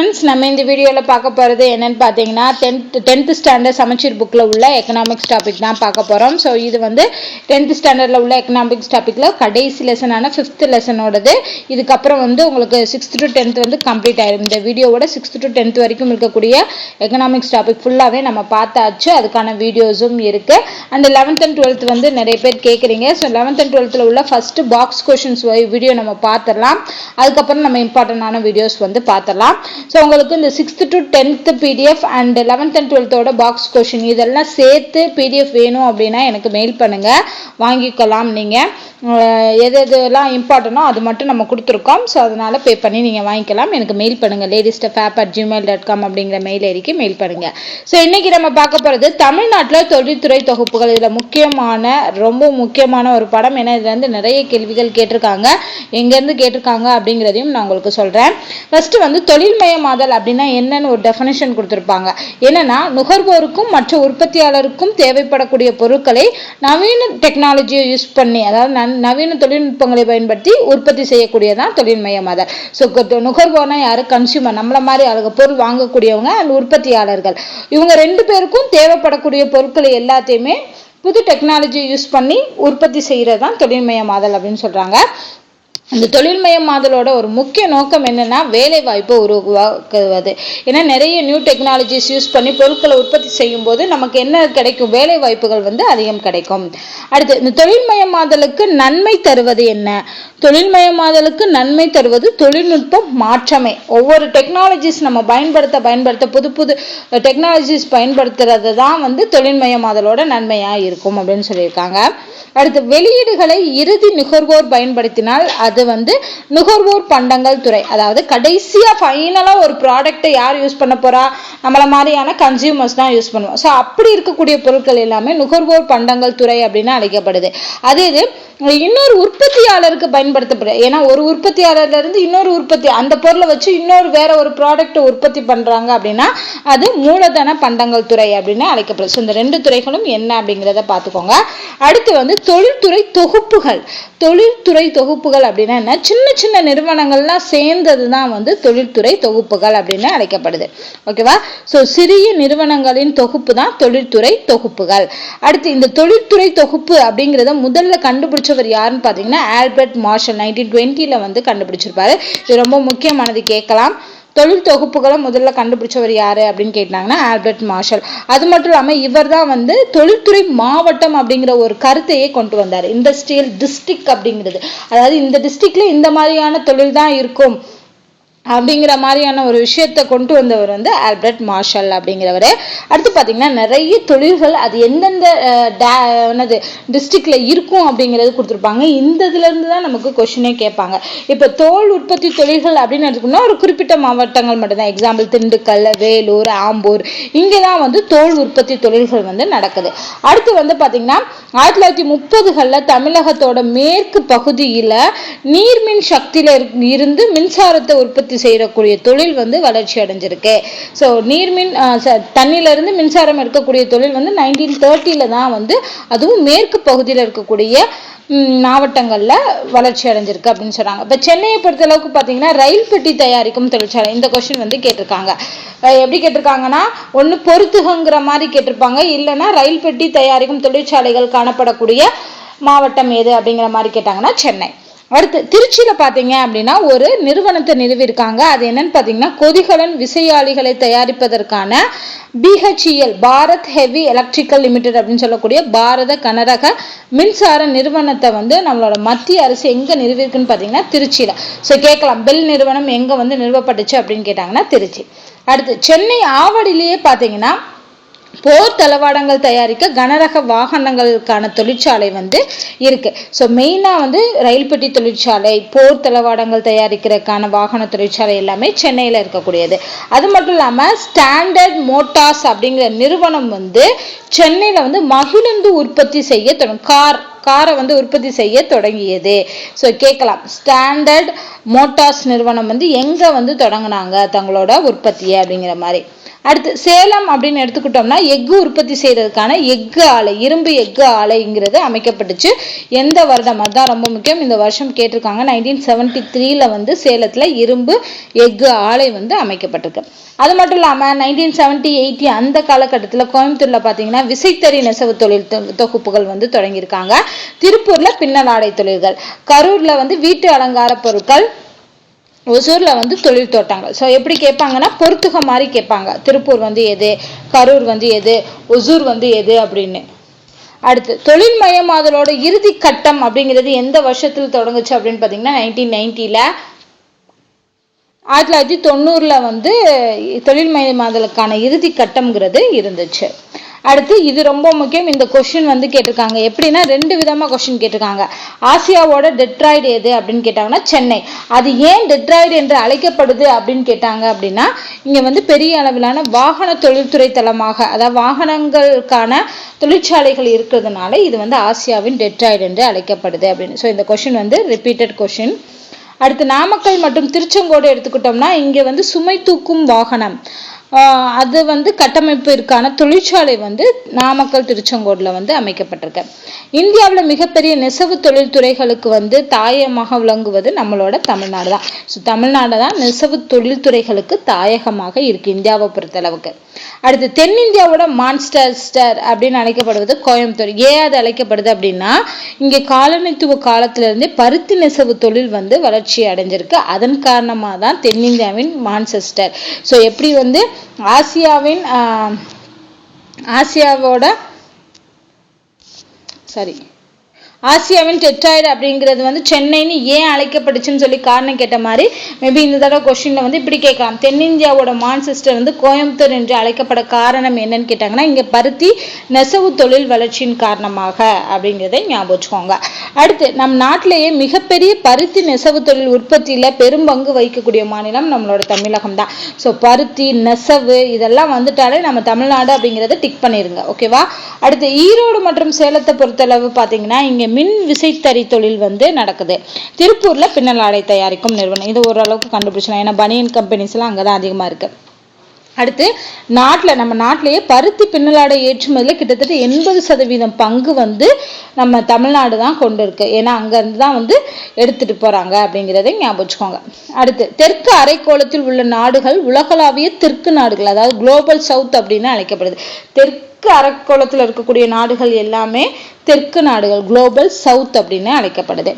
Friends நம்ம இந்த வீடியோவில் பார்க்க போகிறது என்னென்னு பார்த்தீங்கன்னா டென்த் டென்த்து ஸ்டாண்டர்ட் சமச்சீர் புக்கில் உள்ள எக்கனாமிக்ஸ் டாபிக் தான் பார்க்க போகிறோம் ஸோ இது வந்து டென்த்து ஸ்டாண்டர்டில் உள்ள எக்கனாமிக்ஸ் டாப்பிக்கில் கடைசி லெசனான ஃபிஃப்த்து லெசனோடது இதுக்கப்புறம் வந்து உங்களுக்கு சிக்ஸ்த் டு டென்த் வந்து கம்ப்ளீட் ஆயிடும் இந்த வீடியோவோட சிக்ஸ்த் டு டென்த் வரைக்கும் இருக்கக்கூடிய எக்கனாமிக்ஸ் டாபிக் ஃபுல்லாகவே நம்ம பார்த்தாச்சு. அதுக்கான வீடியோஸும் இருக்குது அந்த லெவன்த் அண்ட் டுவெல்த் வந்து நிறைய பேர் கேட்குறீங்க ஸோ லெவன்த் அண்ட் டுவெல்த்தில் உள்ள ஃபஸ்ட்டு பாக்ஸ் கொஷின்ஸ் வீடியோ நம்ம பார்த்துடலாம். அதுக்கப்புறம் நம்ம இம்பார்ட்டண்டான வீடியோஸ் வந்து பார்த்துடலாம். ஸோ உங்களுக்கு இந்த sixth to tenth PDF and eleventh and டுவெல்த்தோட box question இதெல்லாம் சேர்த்து பிடிஎஃப் வேணும் அப்படின்னா எனக்கு மெயில் பண்ணுங்கள் வாங்கிக்கலாம் நீங்கள் எது எதுலாம் இம்பார்ட்டனோ அது மட்டும் நம்ம கொடுத்துருக்கோம். ஸோ அதனால் பே பண்ணி நீங்கள் வாங்கிக்கலாம். எனக்கு மெயில் பண்ணுங்கள் ladies fab at gmail dot com அப்படிங்கிற மெயில் ஐடிக்கு மெயில் பண்ணுங்கள் ஸோ இன்றைக்கி நம்ம பார்க்க போகிறது தமிழ்நாட்டில் தொழில்துறை தொகுப்புகள். இதில் முக்கியமான ரொம்ப முக்கியமான ஒரு படம். ஏன்னா இதில் இருந்து நிறைய கேள்விகள் கேட்டிருக்காங்க. எங்கேருந்து கேட்டிருக்காங்க அப்படிங்கிறதையும் நான் உங்களுக்கு சொல்கிறேன் ஃபஸ்ட்டு வந்து தொழில்மயமாதல் அப்படின்னா என்னன்னு ஒரு டெஃபனேஷன் கொடுத்துருப்பாங்க. என்னன்னா நுகர்வோருக்கும் மற்ற உற்பத்தியாளருக்கும் தேவைப்படக்கூடிய பொருட்களை நவீன டெக்னாலஜியை யூஸ் பண்ணி அதாவது நவீன தொழில்நுட்பங்களை பயன்படுத்தி உற்பத்தி செய்யக்கூடியதான் தொழில்மயமாதல் ஸோ நுகர்வோனா யார்? கன்சியூமர் நம்மள மாதிரி அழகு பொருள் வாங்கக்கூடியவங்க அண்ட் உற்பத்தியாளர்கள். இவங்க ரெண்டு பேருக்கும் தேவைப்படக்கூடிய பொருட்களை எல்லாத்தையுமே புது டெக்னாலஜி யூஸ் பண்ணி உற்பத்தி செய்கிறது தான் தொழில்மயமாதல் அப்படின்னு சொல்கிறாங்க இந்த தொழில்மயமாதலோட ஒரு முக்கிய நோக்கம் என்னென்னா வேலை வாய்ப்பை உருவாக்குவது. ஏன்னா நிறைய நியூ டெக்னாலஜிஸ் யூஸ் பண்ணி பொருட்களை உற்பத்தி செய்யும் போது நமக்கு என்ன கிடைக்கும்? வேலை வாய்ப்புகள் வந்து அதிகம் கிடைக்கும். அடுத்து இந்த தொழில்மயமாதலுக்கு நன்மை தருவது என்ன? தொழில்மயமாதலுக்கு நன்மை தருவது தொழில்நுட்பம் மாற்றமே. ஒவ்வொரு டெக்னாலஜிஸ் நம்ம பயன்படுத்த பயன்படுத்த புது புது டெக்னாலஜிஸ் பயன்படுத்துறது தான் வந்து தொழில்மயமாதலோட நன்மையாக இருக்கும் அப்படின்னு சொல்லியிருக்காங்க. அடுத்து வெளியீடுகளை இறுதி நுகர்வோர் பயன்படுத்தினால் அது அது வந்து நுகர்வோர் பண்டங்கள் துறை. அதாவது கடைசியாக ஃபைனலாக ஒரு ப்ராடக்ட்டை யார் யூஸ் பண்ண போகிறா நம்மளை மாதிரியான கன்சியூமர்ஸ் தான் யூஸ் பண்ணுவோம். ஸோ அப்படி இருக்கக்கூடிய பொருட்கள் எல்லாமே நுகர்வோர் பண்டங்கள் துறை அப்படின்னு அழைக்கப்படுது. அதே இது இன்னொரு உற்பத்தியாளருக்கு பயன்படுத்தப்படுது ஏன்னா ஒரு உற்பத்தியாளர்ல இருந்து இன்னொரு உற்பத்தி அந்த பொருளை வச்சு இன்னொரு வேற ஒரு ப்ராடக்ட் உற்பத்தி பண்றாங்க அப்படின்னா அது மூலதன பண்டங்கள் துறை அப்படின்னு அழைக்கப்படுது. ஸோ இந்த ரெண்டு துறைகளும் என்ன அப்படிங்கிறத பார்த்துக்கோங்க. அடுத்து வந்து தொழில்துறை தொகுப்புகள். தொழில்துறை தொகுப்புகள் அப்படின்னா என்ன? சின்ன சின்ன நிறுவனங்கள்லாம் சேர்ந்தது தான் வந்து தொழில்துறை தொகுப்புகள் அப்படின்னு அழைக்கப்படுது. ஓகேவா ஸோ சிறிய நிறுவனங்களின் தொகுப்பு தான் தொழில்துறை தொகுப்புகள். அடுத்து இந்த தொழில்துறை தொகுப்பு அப்படிங்கிறத முதல்ல கண்டுபிடிச்சவர் யாருன்னு பார்த்தீங்கன்னா ஆல்பர்ட் மார்ஷல் நைன்டீன் டுவெண்ட்டியில் வந்து கண்டுபிடிச்சிருப்பாரு. இது ரொம்ப முக்கியமானது கேட்கலாம். தொழில் தொகுப்புகளை முதல்ல கண்டுபிடிச்சவர் யாரு அப்படின்னு கேட்டாங்கன்னா ஆல்பர்ட் மார்ஷல். அது மட்டும் இல்லாமல் இவர் தான் வந்து தொழில்துறை மாவட்டம் அப்படிங்கிற ஒரு கருத்தையே கொண்டு வந்தார். இண்டஸ்ட்ரியல் டிஸ்ட்ரிக்ட் அப்படிங்கிறது. அதாவது இந்த டிஸ்ட்ரிக்ட்ல இந்த மாதிரியான தொழில் தான் இருக்கும். அப்படிங்கிற மாதிரியான ஒரு விஷயத்தை கொண்டு வந்தவர் வந்து ஆல்பர்ட் மார்ஷல் அப்படிங்கிறவர். அடுத்து பார்த்தீங்கன்னா நிறைய தொழில்கள் அது எந்தெந்த என்னது டிஸ்ட்ரிக்டில் இருக்கும் அப்படிங்கிறது கொடுத்துருப்பாங்க. இந்த இதுலேருந்து தான் நமக்கு கொஷினே கேட்பாங்க. இப்போ தோல் உற்பத்தி தொழில்கள் அப்படின்னு எடுத்துக்கணும்னா ஒரு குறிப்பிட்ட மாவட்டங்கள் மட்டும்தான். எக்ஸாம்பிள் திண்டுக்கல் வேலூர் ஆம்பூர் இங்கே தான் வந்து தோல் உற்பத்தி தொழில்கள் வந்து நடக்குது. அடுத்து வந்து பார்த்தீங்கன்னா ஆயிரத்தி தொள்ளாயிரத்தி முப்பதுகளில் தமிழகத்தோட மேற்கு பகுதியில் நீர்மின் சக்தியில் இருந்து மின்சாரத்தை உற்பத்தி செய்யக்கூடிய தொழில் வந்து வளர்ச்சி அடைஞ்சிருக்கு. ஸோ நீர்மின் தண்ணியிலிருந்து மின்சாரம் எடுக்கக்கூடிய தொழில் வந்து நைன்டீன் தேர்ட்டியில் தான் வந்து அதுவும் மேற்கு பகுதியில் இருக்கக்கூடிய மாவட்டங்களில் வளர்ச்சி அடைஞ்சிருக்கு அப்படின்னு சொன்னாங்க. இப்போ சென்னையை பொறுத்த அளவுக்கு பார்த்தீங்கன்னா ரயில் பெட்டி தயாரிக்கும் தொழிற்சாலை இந்த கொஸ்டின் வந்து கேட்டிருக்காங்க. எப்படி கேட்டிருக்காங்கன்னா ஒன்று பொறுத்துகங்கிற மாதிரி கேட்டிருப்பாங்க. இல்லைன்னா ரயில் பெட்டி தயாரிக்கும் தொழிற்சாலைகள் காணப்படக்கூடிய மாவட்டம் எது அப்படிங்கிற மாதிரி கேட்டாங்கன்னா சென்னை. அடுத்து திருச்சியில் பார்த்தீங்க அப்படின்னா ஒரு நிறுவனத்தை நிறுவியிருக்காங்க. அது என்னன்னு பார்த்தீங்கன்னா கொதிகலன் விசையாளிகளை தயாரிப்பதற்கான BHEL Bharat heavy electrical limited அப்படின்னு சொல்லக்கூடிய பாரத கனரக மின்சார நிறுவனத்தை வந்து நம்மளோட மத்திய அரசு எங்கே நிறுவிருக்குன்னு பார்த்தீங்கன்னா திருச்சியில். ஸோ கேட்கலாம் பெல் நிறுவனம் எங்கே வந்து நிறுவப்பட்டுச்சு அப்படின்னு கேட்டாங்கன்னா திருச்சி. அடுத்து சென்னை ஆவடியிலேயே பார்த்தீங்கன்னா போர் தளவாடங்கள் தயாரிக்க கனரக வாகனங்களுக்கான தொழிற்சாலை வந்து இருக்கு. ஸோ மெயினாக வந்து ரயில் பெட்டி தொழிற்சாலை போர் தளவாடங்கள் தயாரிக்கிறதுக்கான வாகன தொழிற்சாலை எல்லாமே சென்னையில் இருக்கக்கூடியது. அது மட்டும் இல்லாமல் ஸ்டாண்டர்ட் மோட்டார்ஸ் அப்படிங்கிற நிறுவனம் வந்து சென்னையில் வந்து மகிழுந்து உற்பத்தி செய்ய தொடங்கும் கார் காரை வந்து உற்பத்தி செய்ய தொடங்கியது. ஸோ கேட்கலாம். ஸ்டாண்டர்ட் மோட்டார்ஸ் நிறுவனம் வந்து எங்கே வந்து தொடங்கினாங்க தங்களோட உற்பத்தியை அப்படிங்கிற மாதிரி. அடுத்து சேலம் அப்படின்னு எடுத்துக்கிட்டோம்னா எஃகு உற்பத்தி செய்கிறதுக்கான எஃகு ஆலை இரும்பு எஃகு ஆலைங்கிறது அமைக்கப்பட்டுச்சு. எந்த வருடம்? அதுதான் ரொம்ப முக்கியம். இந்த வருஷம் கேட்டிருக்காங்க. நைன்டீன் செவன்டி த்ரீல வந்து சேலத்தில் இரும்பு எஃகு ஆலை வந்து அமைக்கப்பட்டிருக்கு. அது மட்டும் இல்லாமல் நைன்டீன் செவன்டி எயிட்டி அந்த காலகட்டத்தில் கோயம்புத்தூரில் பார்த்தீங்கன்னா விசைத்தறி நெசவு தொழில் தொகுப்புகள் வந்து தொடங்கியிருக்காங்க. திருப்பூரில் பின்னலாடை தொழில்கள். கரூரில் வந்து வீட்டு அலங்கார பொருட்கள் ஒசூரில் வந்து தொழில் தோட்டங்கள் ஸோ எப்படி கேட்பாங்கன்னா பொறுத்துக மாதிரி கேட்பாங்க. திருப்பூர் வந்து எது? கரூர் வந்து எது? ஒசூர் வந்து எது? அப்படின்னு. அடுத்து தொழில் மயமாதலோட இறுதி கட்டம் அப்படிங்கிறது எந்த வருஷத்தில் தொடங்குச்சு அப்படின்னு பார்த்தீங்கன்னா நைன்டீன் நைன்ட்டியில் ஆயிரத்தி தொள்ளாயிரத்தி தொண்ணூறில் வந்து தொழில் மயமாதலுக்கான இறுதி கட்டம்ங்கிறது இருந்துச்சு. அடுத்து இது ரொம்ப முக்கியம். இந்த கொஷின் வந்து கேட்டிருக்காங்க. எப்படின்னா ரெண்டு விதமாக கொஷின் கேட்டிருக்காங்க. ஆசியாவோட டெட்ராய்டு எது அப்படின்னு கேட்டாங்கன்னா சென்னை. அது ஏன் டெட்ராய்டு என்று அழைக்கப்படுது அப்படின்னு கேட்டாங்க அப்படின்னா இங்கே வந்து பெரிய அளவிலான வாகன தொழில்துறை தளமாக அதாவது வாகனங்களுக்கான தொழிற்சாலைகள் இருக்கிறதுனால இது வந்து ஆசியாவின் டெட்ராய்டு என்று அழைக்கப்படுது அப்படின்னு. ஸோ இந்த கொஷின் வந்து ரிப்பீட்டட் கொஷின் அடுத்து நாமக்கல் மற்றும் திருச்செங்கோடு எடுத்துக்கிட்டோம்னா இங்கே வந்து சுமை தூக்கும் வாகனம். அது வந்து கட்டமைப்பிற்கான தொழிற்சாலை வந்து நாமக்கல் திருச்செங்கோடில் வந்து அமைக்கப்பட்டிருக்கு. இந்தியாவில் மிகப்பெரிய நெசவு தொழில்துறைகளுக்கு வந்து தாயமாக விளங்குவது நம்மளோட தமிழ்நாடு தான் ஸோ தமிழ்நாடு தான் நெசவு தொழில்துறைகளுக்கு தாயகமாக இருக்குது இந்தியாவை பொறுத்தளவுக்கு. அடுத்து தென்னிந்தியாவோட மான்ஸ்டர் அப்படின்னு அழைக்கப்படுவது கோயம்புத்தூர். ஏன் அது அழைக்கப்படுது அப்படின்னா இங்கே காலனித்துவ காலத்திலிருந்தே பருத்தி நெசவு தொழில் வந்து வளர்ச்சி அடைஞ்சிருக்கு. அதன் காரணமாக தான் தென்னிந்தியாவின் மான்செஸ்டர் ஸோ எப்படி வந்து ஆசியாவின் ஆசியாவோட சாரி ஆசியாவின் டெட்ராய்டு அப்படிங்கிறது வந்து சென்னைன்னு ஏன் அழைக்கப்பட்டுச்சுன்னு சொல்லி காரணம் கேட்ட மாதிரி மேபி இந்த தடவை கொஸ்டினில் வந்து இப்படி கேட்கலாம். தென்னிந்தியாவோட மான்செஸ்டர் வந்து கோயம்புத்தூர் என்று அழைக்கப்பட காரணம் என்னன்னு கேட்டாங்கன்னா இங்க பருத்தி நெசவு தொழில் வளர்ச்சியின் காரணமாக அப்படிங்கிறத ஞாபகம் வச்சுக்கோங்க. அடுத்து நம் நாட்டிலேயே மிகப்பெரிய பருத்தி நெசவு தொழில் உற்பத்தியில பெரும் பங்கு வகிக்கக்கூடிய மாநிலம் நம்மளோட தமிழகம் தான். ஸோ பருத்தி நெசவு இதெல்லாம் வந்துட்டாலே நம்ம தமிழ்நாடு அப்படிங்கிறத டிக் பண்ணிருங்க ஓகேவா அடுத்து ஈரோடு மற்றும் சேலத்தை பொறுத்தளவு பார்த்தீங்கன்னா இங்க மின் விசைத்தறி தொழில் வந்து நடக்குது. திருப்பூர்ல பின்னல் ஆடை தயாரிக்கும் நிறுவனம். இது ஓரளவுக்கு கண்டுபிடிச்சலாம் ஏன்னா பனியன் கம்பெனிஸ் எல்லாம் அங்கதான் அதிகமா இருக்கு. அடுத்து நாட்டில் நம்ம நாட்டிலேயே பருத்தி பின்னலாடை ஏற்றுமதியில் கிட்டத்தட்ட எண்பது சதவீதம் பங்கு வந்து நம்ம தமிழ்நாடு தான் கொண்டு இருக்கு ஏன்னா அங்கேருந்து தான் வந்து எடுத்துட்டு போகிறாங்க அப்படிங்கிறத ஞாபகம் வச்சுக்கோங்க. அடுத்து தெற்கு அரைக்கோளத்தில் உள்ள நாடுகள் உலகளாவிய தெற்கு நாடுகள் அதாவது குளோபல் சவுத் அப்படின்னு அழைக்கப்படுது. தெற்கு தெற்கு அரக்கோளத்தில் இருக்கக்கூடிய நாடுகள் எல்லாமே தெற்கு நாடுகள் குளோபல் சவுத் அப்படின்னு அழைக்கப்படுது.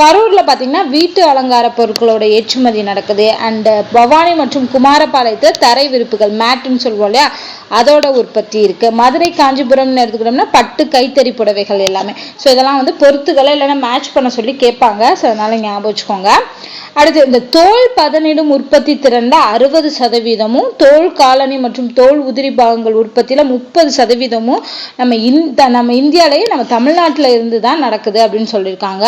கரூர்ல பாத்தீங்கன்னா வீட்டு அலங்கார பொருட்களோட ஏற்றுமதி நடக்குது. அண்டு பவானி மற்றும் குமாரபாளையத்தில் தரை விருப்புகள் மேட்டுன்னு சொல்லுவோம் இல்லையா? அதோட உற்பத்தி இருக்கு. மதுரை காஞ்சிபுரம்னு எடுத்துக்கிட்டோம்னா பட்டு கைத்தறி புடவைகள் எல்லாமே. ஸோ இதெல்லாம் வந்து பொருத்துக்களை இல்லைன்னா மேட்ச் பண்ண சொல்லி கேட்பாங்க. ஸோ அதனால ஞாபகம் வச்சுக்கோங்க. அடுத்து இந்த தோல் பதனிடும் உற்பத்தி திறந்த அறுபது சதவீதமும் தோல் காலனி மற்றும் தோல் உதிரி பாகங்கள் உற்பத்தியில் முப்பது சதவீதமும் நம்ம இந்த நம்ம இந்தியாலேயே நம்ம தமிழ்நாட்டில் இருந்து தான் நடக்குது அப்படின்னு சொல்லியிருக்காங்க.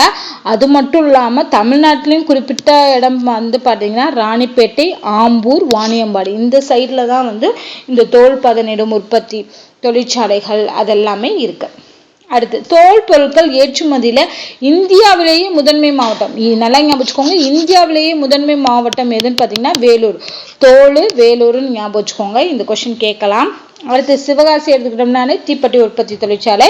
அது மட்டும் இல்லாமல் தமிழ்நாட்டிலையும் குறிப்பிட்ட இடம் வந்து பார்த்தீங்கன்னா ராணிப்பேட்டை ஆம்பூர் வாணியம்பாடி. இந்த சைடில் தான் வந்து இந்த தோல் பதனிடும் உற்பத்தி தொழிற்சாலைகள் அதெல்லாமே இருக்கு. அடுத்து தோல் பொருட்கள் ஏற்றுமதியில இந்தியாவிலேயே முதன்மை மாவட்டம். நல்லா ஞாபகம் இந்தியாவிலேயே முதன்மை மாவட்டம் எதுன்னு பார்த்தீங்கன்னா வேலூர். தோல் வேலூர்னு ஞாபகம் வச்சுக்கோங்க. இந்த கொஷின் கேட்கலாம். அடுத்து சிவகாசி எடுத்துக்கிட்டோம்னாலே தீப்பெட்டி உற்பத்தி தொழிற்சாலை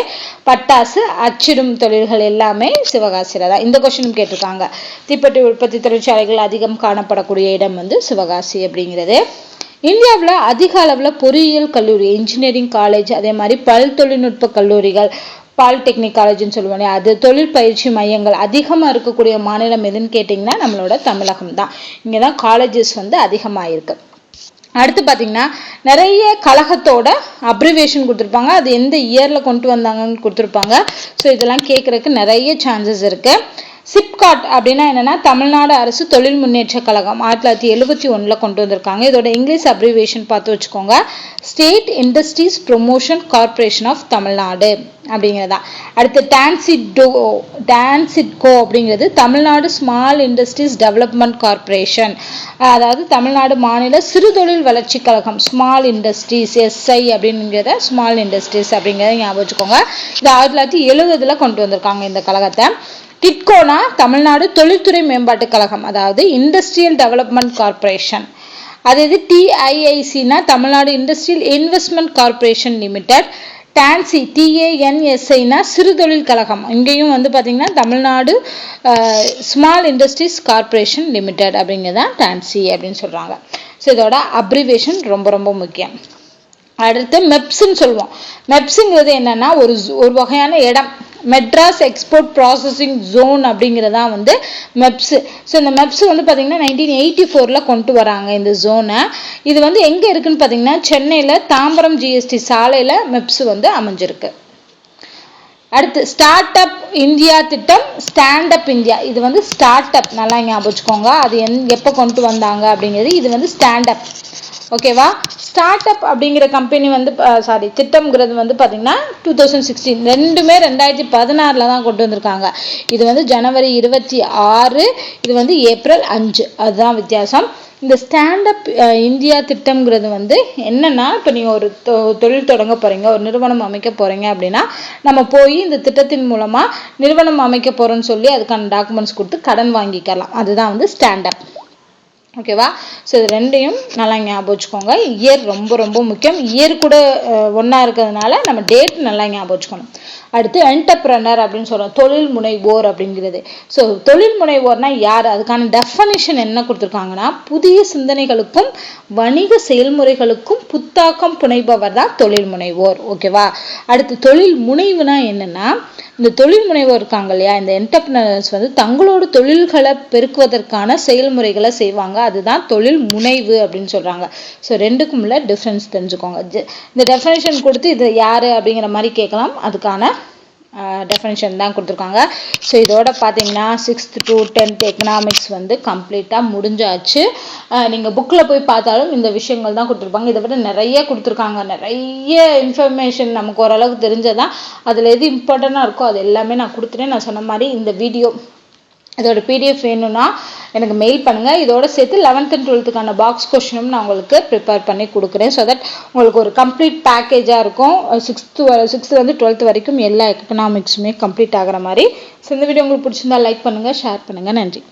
பட்டாசு அச்சிடும் தொழில்கள் எல்லாமே சிவகாசியில் தான். இந்த கொஸ்டினும் கேட்டிருக்காங்க. தீப்பெட்டி உற்பத்தி தொழிற்சாலைகள் அதிகம் காணப்படக்கூடிய இடம் வந்து சிவகாசி அப்படிங்கிறது. இந்தியாவில் அதிக அளவில் பொறியியல் கல்லூரி இன்ஜினியரிங் காலேஜ் அதே மாதிரி பல் தொழில்நுட்ப கல்லூரிகள் பாலிடெக்னிக் காலேஜ்னு சொல்லுவோம் அது தொழில் பயிற்சி மையங்கள் அதிகமாக இருக்கக்கூடிய மாநிலம் எதுன்னு கேட்டிங்கன்னா நம்மளோட தமிழகம் தான். இங்கே தான் காலேஜஸ் வந்து அதிகமாக இருக்கு. அடுத்து பார்த்தீங்கன்னா நிறைய கழகத்தோட அப்ரிவேஷன் கொடுத்துருப்பாங்க. அது எந்த இயரில் கொண்டு வந்தாங்கன்னு கொடுத்துருப்பாங்க. ஸோ இதெல்லாம் கேட்குறக்கு நிறைய சான்சஸ் இருக்குது சிப்காட் அப்படின்னா என்னன்னா தமிழ்நாடு அரசு தொழில் முன்னேற்ற கழகம் ஆயிரத்தி தொள்ளாயிரத்தி எழுபத்தி ஒன்றில் கொண்டு வந்திருக்காங்க. இதோட இங்கிலீஷ் அப்ரிவேஷன் பார்த்து வச்சுக்கோங்க. State industries promotion corporation of Tamil Nadu அப்படிங்கிறதா. அடுத்து டான்சிடோ டான்சிட்கோ அப்படிங்கிறது Tamil Nadu small industries development corporation அதாவது தமிழ்நாடு மாநில சிறுதொழில் வளர்ச்சி கழகம் ஸ்மால் இண்டஸ்ட்ரீஸ் எஸ்ஐ அப்படிங்கிறத ஸ்மால் இண்டஸ்ட்ரீஸ் அப்படிங்கிறத ஞாபகம் வச்சுக்கோங்க. இது ஆயிரத்தி தொள்ளாயிரத்தி எழுபதில் கொண்டு வந்திருக்காங்க இந்த கழகத்தை. டிட்கோனா தமிழ்நாடு தொழில்துறை மேம்பாட்டு கழகம் அதாவது இண்டஸ்ட்ரியல் டெவலப்மெண்ட் கார்பரேஷன் அது இது டிஐஐசினா Tamil Nadu industrial investment corporation limited TANSI டிஏஎன்எஸ்ஐனா சிறுதொழில் கழகம். இங்கேயும் வந்து பார்த்திங்கன்னா Tamil Nadu small industries corporation limited அப்படிங்கிறது தான் டான்சி அப்படின்னு சொல்கிறாங்க ஸோ இதோட அப்ரிவேஷன் ரொம்ப ரொம்ப முக்கியம். அடுத்து மெப்ஸுன்னு சொல்லுவோம். மெப்ஸுங்கிறது என்னன்னா ஒரு ஒரு வகையான இடம். மெட்ராஸ் எக்ஸ்போர்ட் ப்ராசஸிங் ஜோன் அப்படிங்கிறதா வந்து மெப்ஸ் ஸோ இந்த மெப்ஸ் வந்து பார்த்தீங்கன்னா நைன்டீன் எயிட்டி ஃபோரில் கொண்டு வராங்க இந்த ஜோனை இது வந்து எங்கே இருக்குன்னு பார்த்தீங்கன்னா சென்னையில் தாம்பரம் ஜிஎஸ்டி சாலையில் மெப்ஸ் வந்து அமைஞ்சிருக்கு. அடுத்து ஸ்டார்ட் அப் இந்தியா திட்டம் ஸ்டாண்ட் அப் இந்தியா இது வந்து ஸ்டார்ட் அப் நல்லா ஞாபகம் வச்சுக்கோங்க. அது எந் எப்போ கொண்டு வந்தாங்க அப்படிங்கிறது இது வந்து ஸ்டாண்ட் அப் ஓகேவா ஸ்டார்ட் அப் அப்படிங்கிற கம்பெனி வந்து சாரி திட்டம்ங்கிறது வந்து பார்த்தீங்கன்னா டூ தௌசண்ட் சிக்ஸ்டீன் ரெண்டுமே ரெண்டாயிரத்தி பதினாறில் தான் கொண்டு வந்திருக்காங்க. இது வந்து ஜனவரி இருபத்தி ஆறு இது வந்து ஏப்ரல் அஞ்சு. அதுதான் வித்தியாசம். இந்த ஸ்டாண்டப் இந்தியா திட்டம்ங்கிறது வந்து என்னன்னா இப்போ நீங்கள் ஒரு தொழில் தொடங்க போகிறீங்க ஒரு நிறுவனம் அமைக்க போகிறீங்க அப்படின்னா நம்ம போய் இந்த திட்டத்தின் மூலமாக நிறுவனம் அமைக்க போகிறோன்னு சொல்லி அதுக்கான டாக்குமெண்ட்ஸ் கொடுத்து கடன் வாங்கிக்கலாம். அதுதான் வந்து ஸ்டாண்டப். ஓகேவா? ஸோ இது ரெண்டையும் நல்லா ஞாபகம் வச்சுக்கோங்க. இயர் ரொம்ப ரொம்ப முக்கியம். இயர் கூட ஒன்றா இருக்கிறதுனால நம்ம டேட் நல்லா ஞாபகம் வச்சுக்கணும். அடுத்து என்டர்பிரனர் அப்படின்னு சொல்கிறோம் தொழில் முனைவோர் அப்படிங்கிறது. ஸோ தொழில் முனைவோர்னால் யார்? அதுக்கான டெஃபனிஷன் என்ன கொடுத்துருக்காங்கன்னா புதிய சிந்தனைகளுக்கும் வணிக செயல்முறைகளுக்கும் புத்தாக்கம் புனைபவர் தான் தொழில் முனைவோர் ஓகேவா அடுத்து தொழில் முனைவுனா என்னென்னா இந்த தொழில் முனைவோர் இருக்காங்க இல்லையா? இந்த என்டர்பிரினர்ஸ் வந்து தங்களோட தொழில்களை பெருக்குவதற்கான செயல்முறைகளை செய்வாங்க. அதுதான் தொழில் முனைவு அப்படின்னு சொல்கிறாங்க ஸோ ரெண்டுக்கும் உள்ள டிஃப்ரென்ஸ் தெரிஞ்சுக்கோங்க. இந்த டெஃபினேஷன் கொடுத்து இது யார் அப்படிங்கிற மாதிரி கேட்கலாம். அதுக்கான டெஃபனேஷன் தான் கொடுத்துருக்காங்க. ஸோ இதோட பார்த்தீங்கன்னா சிக்ஸ்த் டு டென்த் எக்கனாமிக்ஸ் வந்து கம்ப்ளீட்டாக முடிஞ்சாச்சு. நீங்கள் புக்கில் போய் பார்த்தாலும் இந்த விஷயங்கள் தான் கொடுத்துருப்பாங்க. இதை விட நிறைய கொடுத்துருக்காங்க. நிறைய இன்ஃபர்மேஷன் நமக்கு ஓரளவுக்கு தெரிஞ்சதான் அதில் எது இம்பார்ட்டண்ட்டாக இருக்கோ அது எல்லாமே நான் கொடுத்துட்டேன். நான் சொன்ன மாதிரி இந்த வீடியோ இதோட பிடிஎஃப் வேணும்னா எனக்கு மெயில் பண்ணுங்கள் இதோட சேர்த்து லெவன்த் அண்ட் டுவெல்த்துக்கான பாக்ஸ் கொஷினும் நான் உங்களுக்கு ப்ரிப்பேர் பண்ணி கொடுக்குறேன். ஸோ தட் உங்களுக்கு ஒரு கம்ப்ளீட் பேக்கேஜாக இருக்கும். சிக்ஸ்த்து சிக்ஸ்த்துலேருந்து டுவெல்த் வரைக்கும் எல்லா எக்கனாமிக்ஸுமே கம்ப்ளீட் ஆகிற மாதிரி. ஸோ இந்த வீடியோ உங்களுக்கு பிடிச்சிருந்தா லைக் பண்ணுங்கள் ஷேர் பண்ணுங்கள் நன்றி.